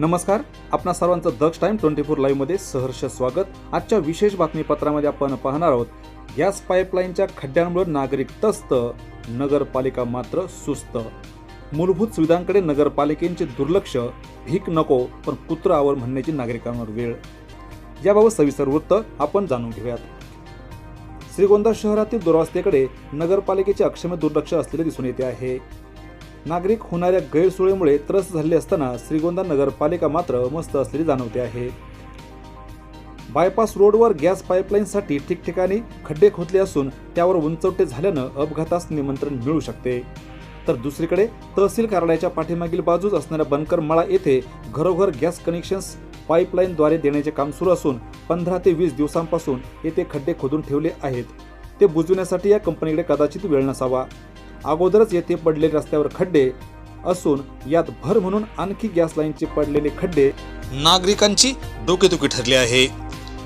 नमस्कार आपणा सर्वांचं दक्ष टाइम ट्वेंटी फोर लाईव्हमध्ये सहर्ष स्वागत. आजच्या विशेष बातमीपत्रामध्ये आपण पाहणार आहोत गॅस पाईपलाईनच्या खड्ड्यांमुळे नागरिक तस्त नगरपालिका मात्र सुस्त. मूलभूत सुविधांकडे नगरपालिकेचे दुर्लक्ष भीक नको पण कुत्र आवर म्हणण्याची नागरिकांवर वेळ. याबाबत सविस्तर वृत्त आपण जाणून घेऊयात. श्रीगोंदा शहरातील दुरावस्थेकडे नगरपालिकेचे अक्षम्य दुर्लक्ष असलेले दिसून येते आहे. नागरिक होणाऱ्या गैरसोयीमुळे त्रस्त झाले असताना श्रीगोंदा नगरपालिका मात्र मस्त असलेली जाणवते आहे. बायपास रोडवर गॅस पाईपलाईनसाठी ठिकठिकाणी खड्डे खोदले असून त्यावर उंचवटे झाल्यानं अपघातास निमंत्रण मिळू शकते. तर दुसरीकडे तहसील कार्यालयाच्या पाठीमागील बाजूस असणाऱ्या बनकर मळा येथे घरोघर गॅस कनेक्शन्स पाईपलाईनद्वारे देण्याचे काम सुरू असून पंधरा ते वीस दिवसांपासून येथे खड्डे खोदून ठेवले आहेत. ते बुजविण्यासाठी या कंपनीकडे कदाचित वेळ नसावा. अगोदरच येथे पडलेले रस्त्यावर खड्डे असून यात भर म्हणून आणखी गॅस लाईनचे पडलेले खड्डे नागरिकांची डोकेदुखी ठरली आहे.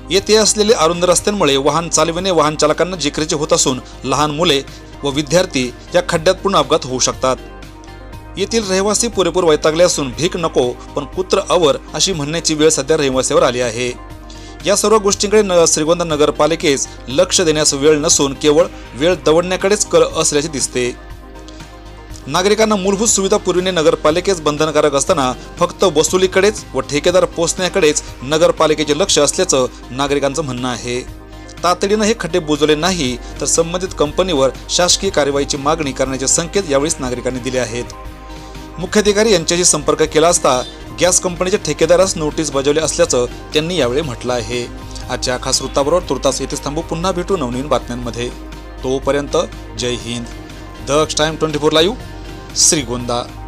येथे असलेले अरुंद रस्त्यांमुळे वाहन चालविणे वाहन चालकांना जिकरीचे होत असून लहान मुले व विद्यार्थी या खड्ड्यात पूर्ण अपघात होऊ शकतात. येथील रहिवासी पुरेपूर वैतागले असून भीक नको पण कुत्र अवर अशी म्हणण्याची वेळ सध्या रहिवासीवर आली आहे. या सर्व गोष्टींकडे न श्रीगोंदा नगरपालिकेस लक्ष देण्यास वेळ नसून केवळ वेळ दवडण्याकडेच कल असल्याचे दिसते. नागरिकांना मूलभूत सुविधा पुरविणे नगरपालिकेस बंधनकारक असताना फक्त वसुलीकडेच व ठेकेदार पोचण्याकडेच नगरपालिकेचे लक्ष असल्याचं नागरिकांचं म्हणणं आहे. तातडीनं हे खड्डे बुजवले नाही तर संबंधित कंपनीवर शासकीय कारवाईची मागणी करण्याचे संकेत यावेळीच नागरिकांनी दिले आहेत. मुख्याधिकारी यांच्याशी संपर्क केला असता गॅस कंपनीच्या ठेकेदारास नोटीस बजावली असल्याचं त्यांनी यावेळी म्हटलं आहे. आजच्या खास वृत्ताबरोबर तुर्तास येथेच थांबू पुन्हा भेटू नवनवीन बातम्यांमध्ये. तोपर्यंत जय Hind. Daksh time twenty four live Shrigonda.